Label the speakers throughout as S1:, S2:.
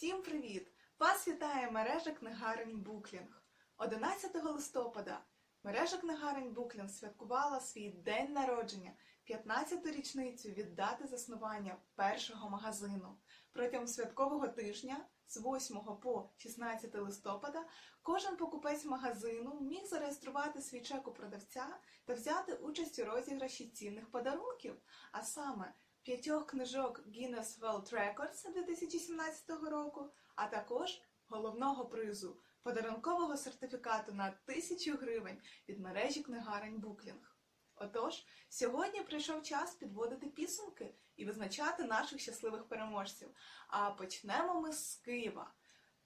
S1: Всім привіт! Вас вітає мережа книгарень Буклінг. 11 листопада мережа книгарень Буклінг святкувала свій день народження, 15-ту річницю від дати заснування першого магазину. Протягом святкового тижня з 8 по 16 листопада кожен покупець магазину міг зареєструвати свій чек у продавця та взяти участь у розіграші цінних подарунків, а саме п'ятьох книжок Guinness World Records 2017 року, а також головного призу подарункового сертифікату на 1000 гривень від мережі книгарень Буклінг. Отож, сьогодні прийшов час підводити підсумки і визначати наших щасливих переможців. А почнемо ми з Києва.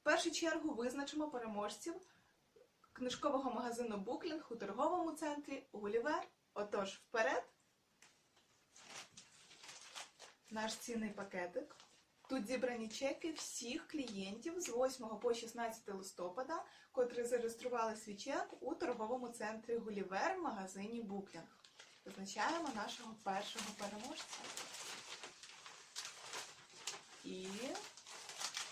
S1: В першу чергу визначимо переможців книжкового магазину Буклінг у торговому центрі Гулівер. Отож, вперед! Наш цінний пакетик. Тут зібрані чеки всіх клієнтів з 8 по 16 листопада, котрі зареєстрували свій чек у торговому центрі Гулівер в магазині Буклінг. Визначаємо нашого першого переможця. І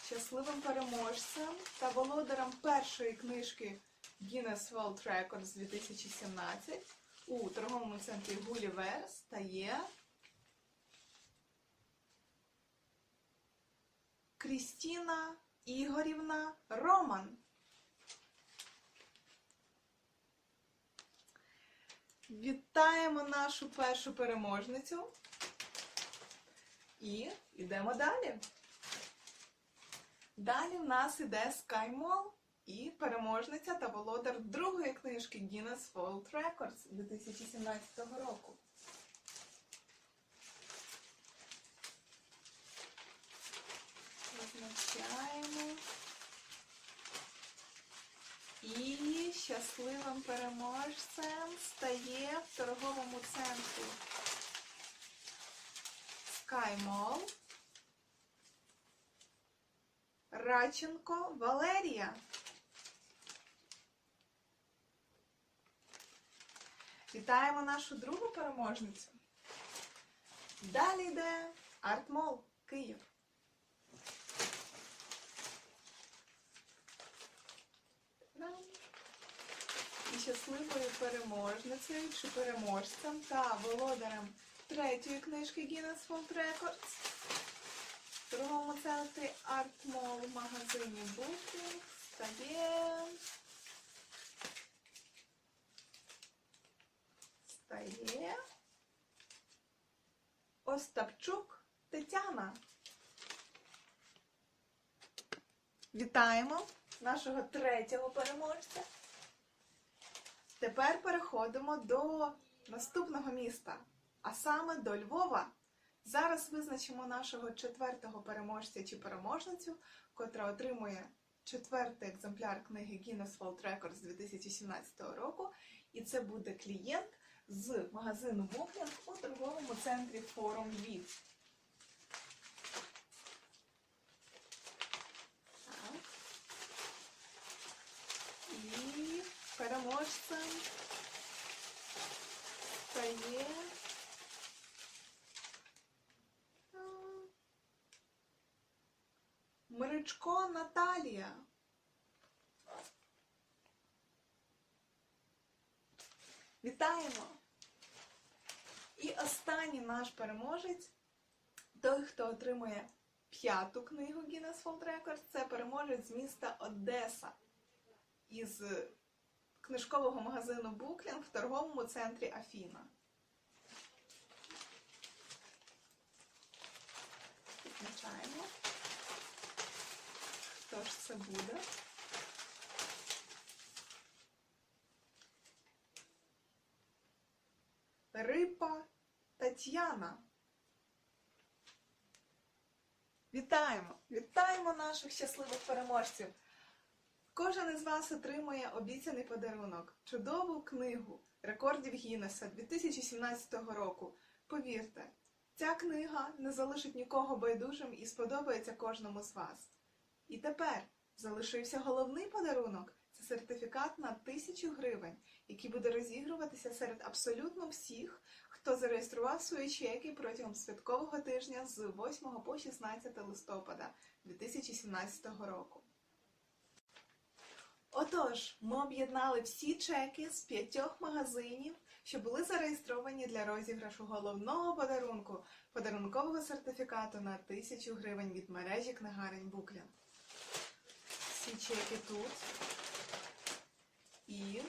S1: щасливим переможцем та володарем першої книжки Guinness World Records 2017 у торговому центрі Гулівер стає Крістіна Ігорівна Роман. Вітаємо нашу першу переможницю. І йдемо далі. Далі в нас іде SkyMall і переможниця та володар другої книжки Guinness World Records 2017 року. Визначаємо. І щасливим переможцем стає в торговому центрі Sky Mall Радченко Валерія. Вітаємо нашу другу переможницю. Далі йде Артмол Київ. І щасливою переможницею чи переможцем та володарем третьої книжки Guinness World Records в торговому центрі Art Mall в магазині Booking стає стає Остапчук Тетяна. Вітаємо нашого третього переможця. Тепер переходимо до наступного міста, а саме до Львова. Зараз визначимо нашого четвертого переможця чи переможницю, котра отримує четвертий екземпляр книги Guinness World Records 2017 року. І це буде клієнт з магазину Буклінг у торговому центрі Форум Львів. Так. І переможцем стає а, Мричко Наталія. Вітаємо! І останній наш переможець, той, хто отримує п'яту книгу Guinness World Records, це переможець з міста Одеса із книжкового магазину Буклінг в торговому центрі Афіна. Відмічаємо. Хто ж це буде? Рипа Тетяна. Вітаємо! Вітаємо наших щасливих переможців! Кожен із вас отримує обіцяний подарунок, чудову книгу рекордів Гіннеса 2017 року. Повірте, ця книга не залишить нікого байдужим і сподобається кожному з вас. І тепер залишився головний подарунок це сертифікат на 1000 гривень, який буде розігруватися серед абсолютно всіх, хто зареєстрував свої чеки протягом святкового тижня з 8 по 16 листопада 2017 2017 року. Отож, ми об'єднали всі чеки з п'ятьох магазинів, що були зареєстровані для розіграшу головного подарунку подарункового сертифікату на 1000 гривень від мережі книгарень Буклянд. Всі чеки тут. І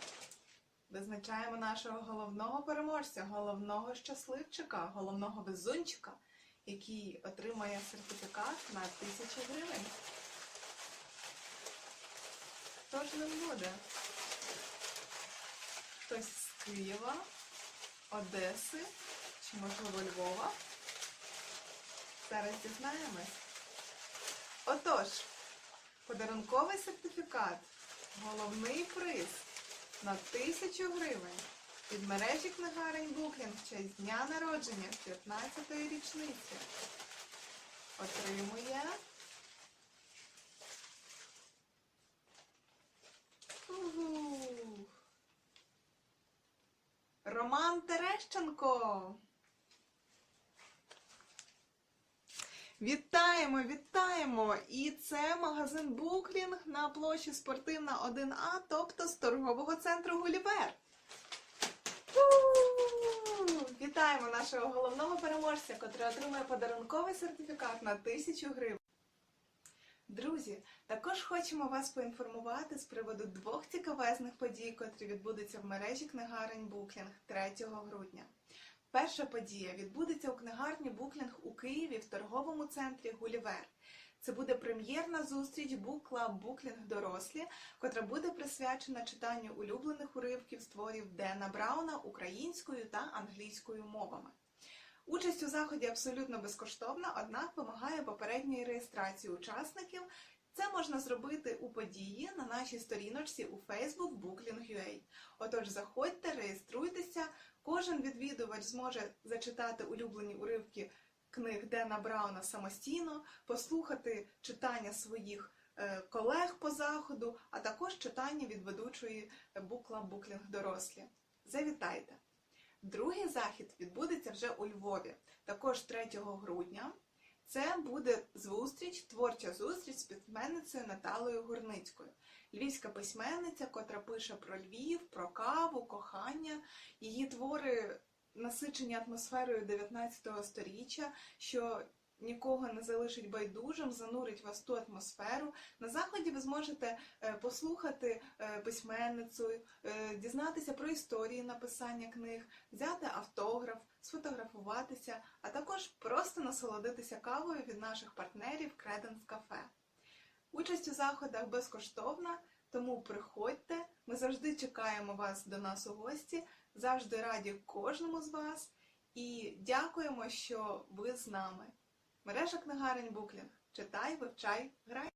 S1: визначаємо нашого головного переможця, головного щасливчика, головного везунчика, який отримає сертифікат на 1000 гривень. Хто ж ним буде? Хтось з Києва, Одеси чи, можливо, Львова. Зараз дізнаємось. Отож, подарунковий сертифікат, головний приз на 1000 гривень від мережі книгарень Буклін в честь дня народження 15-ї річниці. Отримує Роман Терещенко. Вітаємо, вітаємо! І це магазин Буклінг на площі Спортивна 1А, тобто з торгового центру Гулівер. Вітаємо нашого головного переможця, котрий отримує подарунковий сертифікат на 1000 гривень. Друзі, також хочемо вас поінформувати з приводу двох цікавезних подій, котрі відбудуться в мережі книгарень Буклінг 3 грудня. Перша подія відбудеться у книгарні Буклінг у Києві в торговому центрі Гулівер. Це буде прем'єрна зустріч Book Буклінг дорослі, котра буде присвячена читанню улюблених уривків з творів Дена Брауна українською та англійською мовами. Участь у заході абсолютно безкоштовна, однак вимагає попередньої реєстрації учасників. Це можна зробити у події на нашій сторіночці у Facebook Bookling.ua. Отож, заходьте, реєструйтеся. Кожен відвідувач зможе зачитати улюблені уривки книг Дена Брауна самостійно, послухати читання своїх е, колег по заходу, а також читання від ведучої Book Club Bookling дорослі. Завітайте! Другий захід відбудеться вже у Львові, також 3 грудня. Це буде зустріч, творча зустріч з письменницею Наталою Гурницькою. Львівська письменниця, котра пише про Львів, про каву, кохання. Її твори насичені атмосферою 19 століття, що нікого не залишить байдужим, занурить вас в ту атмосферу. На заході ви зможете е, послухати е, письменницю, е, дізнатися про історії написання книг, взяти автограф, сфотографуватися, а також просто насолодитися кавою від наших партнерів Креденс Кафе. Участь у заходах безкоштовна, тому приходьте. Ми завжди чекаємо вас до нас у гості, завжди раді кожному з вас і дякуємо, що ви з нами. Мережа книгарень Буклінг. Читай, вивчай, грай.